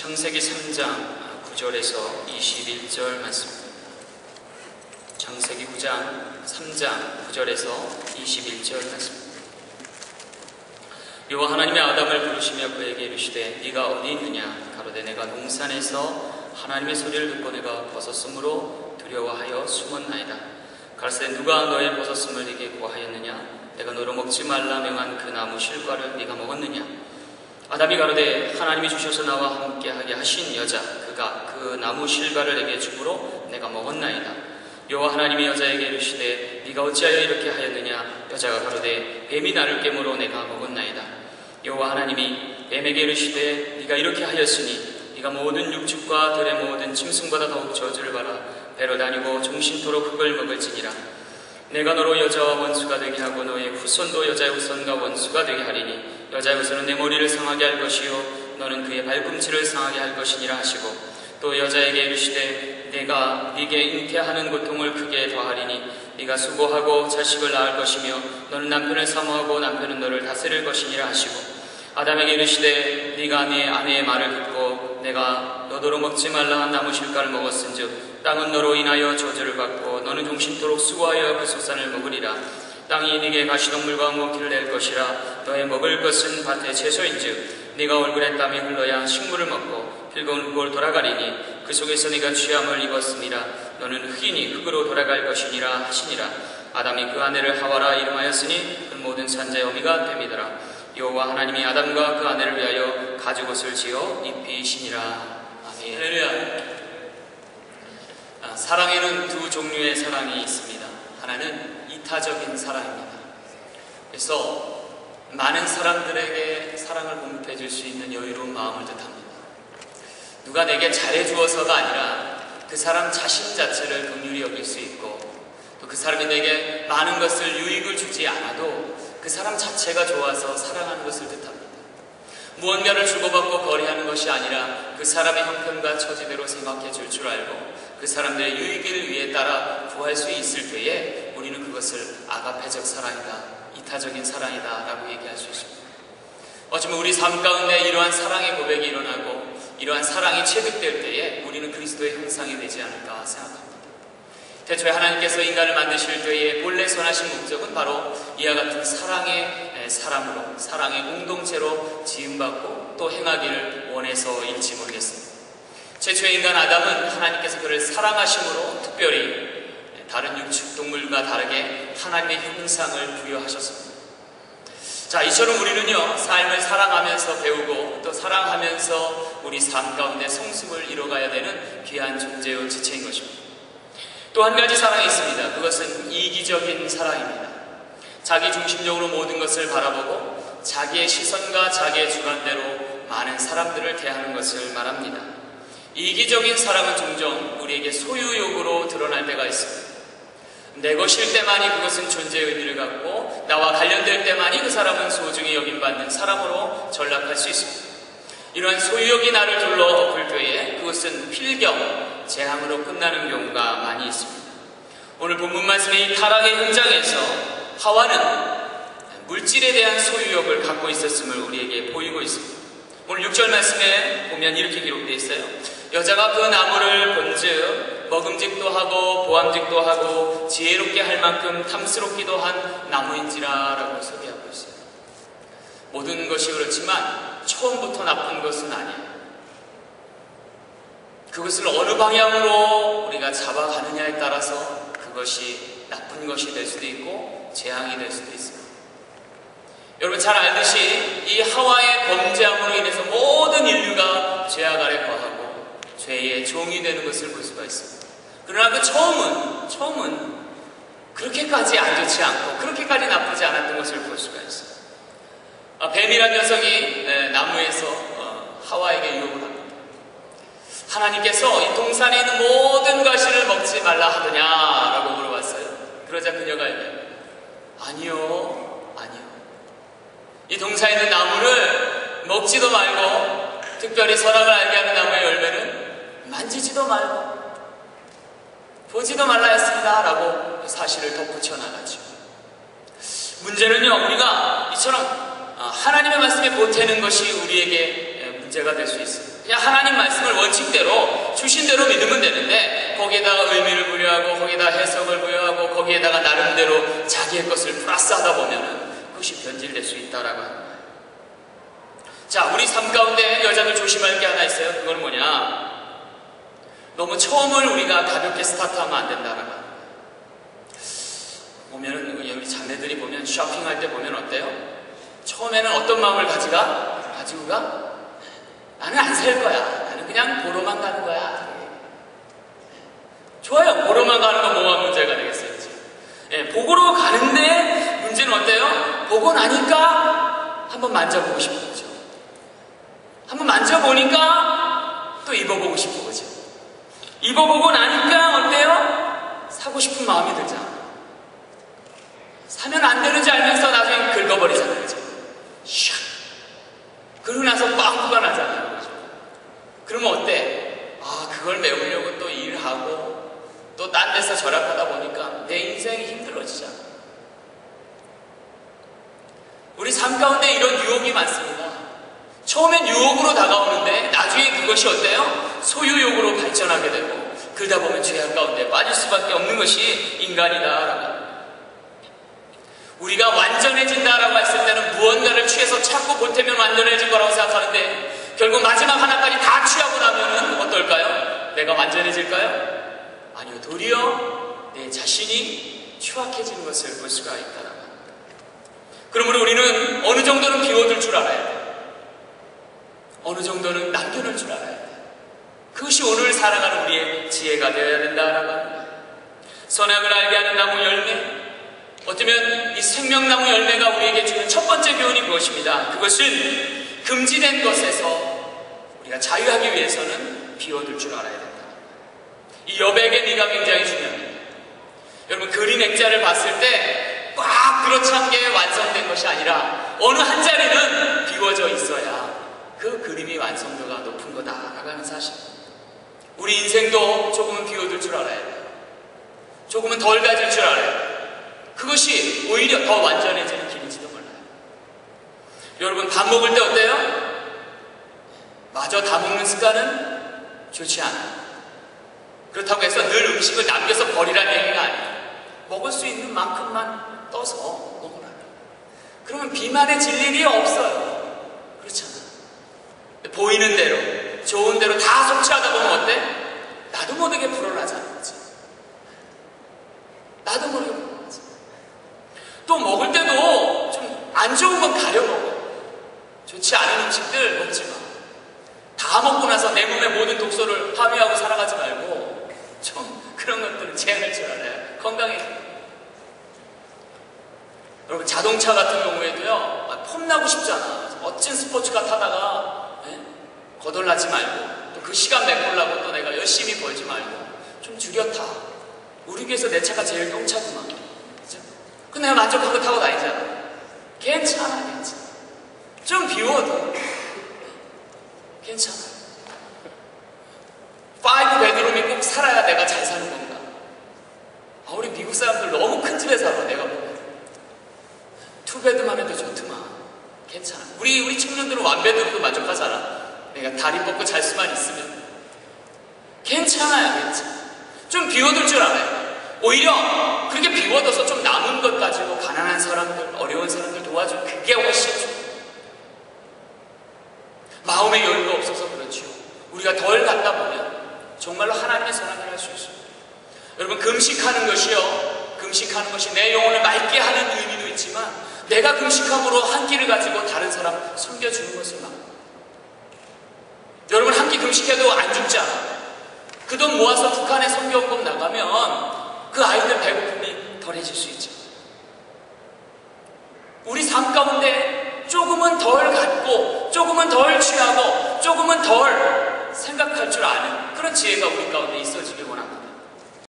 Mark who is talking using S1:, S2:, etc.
S1: 창세기 3장 9절에서 21절 말씀입니다. 창세기 9장 3장 9절에서 21절 말씀입니다. 여와 하나님의 아담을 부르시며 그에게 이르시되 네가 어디 있느냐 가로되 내가 농산에서 하나님의 소리를 듣고 내가 벗었으므로 두려워하여 숨었나이다. 가로되 누가 너의 벗었음을 네게 구하였느냐 내가 너로 먹지 말라 명한 그 나무 실과를 네가 먹었느냐 아담이 가로되 하나님이 주셔서 나와 함께하게 하신 여자 그가 그 나무 실과를 내게 주므로 내가 먹었나이다. 여호와 하나님이 여자에게 이르시되 네가 어찌하여 이렇게 하였느냐 여자가 가로되 뱀이 나를 깨므로 내가 먹었나이다. 여호와 하나님이 뱀에게 이르시되 네가 이렇게 하였으니 네가 모든 육즙과 들의 모든 짐승보다 더욱 저주를 받아 배로 다니고 정신토록 흙을 먹을지니라. 내가 너로 여자와 원수가 되게 하고 너의 후손도 여자의 후손과 원수가 되게 하리니 여자의 후손은 내 머리를 상하게 할 것이요 너는 그의 발꿈치를 상하게 할 것이니라 하시고 또 여자에게 이르시되 내가 네게 잉태하는 고통을 크게 더하리니 네가 수고하고 자식을 낳을 것이며 너는 남편을 사모하고 남편은 너를 다스릴 것이니라 하시고 아담에게 이르시되 네가 네 아내의 말을 듣고 내가 너더러 먹지 말라 한 나무 실과를 먹었은즉 땅은 너로 인하여 저주를 받고 너는 종신토록 수고하여 그 소산을 먹으리라. 땅이 네게 가시동물과 먹기를 낼 것이라. 너의 먹을 것은 밭의 채소인즉 네가 얼굴에 땀이 흘러야 식물을 먹고 필거운 흙을 돌아가리니 그 속에서 네가 취함을 입었음니라 너는 흑인이 흙으로 돌아갈 것이니라 하시니라 아담이 그 아내를 하와라 이름하였으니 그 모든 산자의 어미가 됨이더라 여호와 하나님이 아담과 그 아내를 위하여 가죽옷을 지어 입히시니라 아멘
S2: 할렐루야 사랑에는 두 종류의 사랑이 있습니다. 하나는 이타적인 사랑입니다. 그래서 많은 사람들에게 사랑을 공급해 줄 수 있는 여유로운 마음을 뜻합니다. 누가 내게 잘해 주어서가 아니라 그 사람 자신 자체를 긍률이 여길 수 있고 또 그 사람이 내게 많은 것을 유익을 주지 않아도 그 사람 자체가 좋아서 사랑하는 것을 뜻합니다. 무언가를 주고받고 거래하는 것이 아니라 그 사람의 형편과 처지대로 생각해 줄 줄 알고 그 사람들의 유익을 위해 따라 구할 수 있을 때에 우리는 그것을 아가페적 사랑이다, 이타적인 사랑이다 라고 얘기할 수 있습니다. 어쩌면 우리 삶 가운데 이러한 사랑의 고백이 일어나고 이러한 사랑이 체득될 때에 우리는 그리스도의 형상이 되지 않을까 생각합니다. 대초에 하나님께서 인간을 만드실 때에 본래 선하신 목적은 바로 이와 같은 사랑의 사람으로 사랑의 공동체로 지음받고 또 행하기를 원해서일지 모르겠습니다. 최초의 인간 아담은 하나님께서 그를 사랑하심으로 특별히 다른 육축 동물과 다르게 하나님의 형상을 부여하셨습니다. 자, 이처럼 우리는요, 삶을 사랑하면서 배우고 또 사랑하면서 우리 삶 가운데 성숙을 이뤄가야 되는 귀한 존재의 지체인 것입니다. 또 한 가지 사랑이 있습니다. 그것은 이기적인 사랑입니다. 자기 중심적으로 모든 것을 바라보고 자기의 시선과 자기의 주관대로 많은 사람들을 대하는 것을 말합니다. 이기적인 사람은 종종 우리에게 소유욕으로 드러날 때가 있습니다. 내 것일 때만이 그것은 존재의 의미를 갖고 나와 관련될 때만이 그 사람은 소중히 여김받는 사람으로 전락할 수 있습니다. 이러한 소유욕이 나를 둘러 엎을 때에 그것은 필경, 재앙으로 끝나는 경우가 많이 있습니다. 오늘 본문 말씀의 이 타락의 현장에서 하와는 물질에 대한 소유욕을 갖고 있었음을 우리에게 보이고 있습니다. 오늘 6절 말씀에 보면 이렇게 기록되어 있어요. 여자가 그 나무를 본즉 먹음직도 하고 보암직도 하고 지혜롭게 할 만큼 탐스럽기도 한 나무인지라라고 소개하고 있어요. 모든 것이 그렇지만 처음부터 나쁜 것은 아니에요. 그것을 어느 방향으로 우리가 잡아가느냐에 따라서 그것이 나쁜 것이 될 수도 있고 재앙이 될 수도 있습니다. 여러분 잘 알듯이 이 하와의 범죄함으로 인해서 모든 인류가 죄악 아래 거하고 죄의 종이 되는 것을 볼 수가 있습니다. 그러나 그 처음은 처음은 그렇게까지 안 좋지 않고 그렇게까지 나쁘지 않았던 것을 볼 수가 있습니다 아, 뱀이란 녀석이 네, 나무에서 어, 하와에게 유혹을 합니다. 하나님께서 이 동산에 있는 모든 과실을 먹지 말라 하더냐라고 물어봤어요. 그러자 그녀가 이래 아니요 이 동산에 있는 나무를 먹지도 말고 특별히 선악을 알게 하는 나무의 열매는 만지지도 말고 보지도 말라 했습니다. 라고 사실을 덧붙여 나가죠. 문제는요, 우리가 이처럼 아, 하나님의 말씀에 보태는 것이 우리에게 문제가 될 수 있습니다. 그냥 하나님 말씀을 원칙대로, 주신대로 믿으면 되는데, 거기에다가 의미를 부여하고, 거기에다 해석을 부여하고, 거기에다가 나름대로 자기의 것을 플러스 하다 보면은, 그것이 변질될 수 있다라고 하는 거예요. 자, 우리 삶 가운데 여자들 조심할 게 하나 있어요. 그건 뭐냐? 너무 처음을 우리가 가볍게 스타트하면 안된다는 거예요. 보면은 우리 자매들이 보면 쇼핑할 때 보면 어때요? 처음에는 어떤 마음을 가지가 가지고 가? 나는 안 살 거야. 나는 그냥 보러만 가는 거야. 좋아요. 보러만 가는 건 뭐가 문제가 되겠어요? 예, 네, 복로 가는데 문제는 어때요? 보고 나니까 한번 만져보고 싶은 거죠. 한번 만져보니까 또 입어보고 싶은 거죠. 입어보고 나니까 어때요? 사고 싶은 마음이 들잖아. 사면 안 되는지 알면서 나중에 긁어버리잖아요. 샥. 그러고 나서 빵꾸가 나잖아요. 그죠? 그러면 어때? 아, 그걸 메우려고 또 일하고 또딴 데서 절약하다 보니까 내 인생이 힘들어지잖아. 삶 가운데 이런 유혹이 많습니다. 처음엔 유혹으로 다가오는데 나중에 그것이 어때요? 소유욕으로 발전하게 되고 그러다 보면 죄악 가운데 빠질 수밖에 없는 것이 인간이다. 우리가 완전해진다라고 했을 때는 무언가를 취해서 찾고 보태면 완전해질 거라고 생각하는데 결국 마지막 하나까지 다 취하고 나면은 어떨까요? 내가 완전해질까요? 아니요, 도리어 내 자신이 추악해지는 것을 볼 수가 있다. 그러므로 우리는 어느 정도는 비워둘 줄 알아야 돼. 어느 정도는 남겨놓을 줄 알아야 돼. 그것이 오늘 사랑하는 우리의 지혜가 되어야 된다라고 하는 거 선악을 알게 하는 나무 열매. 어쩌면 이 생명나무 열매가 우리에게 주는 첫 번째 교훈이 무엇입니다. 그것은 금지된 것에서 우리가 자유하기 위해서는 비워둘 줄 알아야 된다. 이 여백의 미가 굉장히 중요합니다. 여러분 그린 액자를 봤을 때 그렇찬 게 완성된 것이 아니라 어느 한 자리는 비워져 있어야 그그림이 완성도가 높은 거다라는 사실. 우리 인생도 조금은 비워둘 줄 알아야 돼요. 조금은 덜 가질 줄 알아야 돼요. 그것이 오히려 더 완전해지는 길인지도 몰라요. 여러분 밥 먹을 때 어때요? 마저 다 먹는 습관은 좋지 않아요. 그렇다고 해서 늘 음식을 남겨서 버리라는 얘기가 아니에요. 먹을 수 있는 만큼만 떠서 먹으라. 그러면 비만에 질 일이 없어요. 그렇잖아. 보이는 대로, 좋은 대로 다 섭취하다 보면 어때? 나도 모르게 불어나잖아. 거지 나도 모르게 불어나지. 또 먹을 때도 좀 안 좋은 건 가려 먹어. 좋지 않은 음식들 먹지 마. 다 먹고 나서 내 몸의 모든 독소를 함유하고 살아가지 말고 좀 그런 것들을 제한을줄 알아야 건강에 여러분 자동차 같은 경우에도요 아, 폼나고 싶잖아 멋진 스포츠카 타다가 네? 거덜나지 말고 또 그 시간 메꾸려고 또 내가 열심히 벌지 말고 좀 줄여 타 우리 교에서 내 차가 제일 똥차구만 그죠? 근데 내가 만족하고 타고 다니잖아 괜찮아 괜찮아 좀 비워도 괜찮아 5 베드룸이 꼭 살아야 내가 잘 사는 건가 아 우리 미국 사람들 너무 큰 집에 살아 내가 투베드만 해도 좋더만. 괜찮아. 우리, 우리 청년들은 완베드로도 만족하잖아. 그 내가 다리 뻗고 잘 수만 있으면. 괜찮아요, 괜찮아. 좀 비워둘 줄 알아요. 오히려 그렇게 비워둬서 좀 남은 것 가지고 가난한 사람들, 어려운 사람들 도와주고 그게 훨씬 마음의 여유가 없어서 그렇지요. 우리가 덜 갖다 보면 정말로 하나님의 사랑을 할 수 있습니다. 여러분 금식하는 것이요. 금식하는 것이 내 영혼을 맑게 하는 의미도 있지만 내가 금식함으로 한 끼를 가지고 다른 사람 섬겨주는 것을 막. 여러분, 한 끼 금식해도 안 죽지 않아. 그돈 모아서 북한에 성경금 나가면 그 아이들 배고픔이 덜해질 수 있죠. 우리 삶 가운데 조금은 덜 갖고, 조금은 덜 취하고, 조금은 덜 생각할 줄 아는 그런 지혜가 우리 가운데 있어지길 원합니다.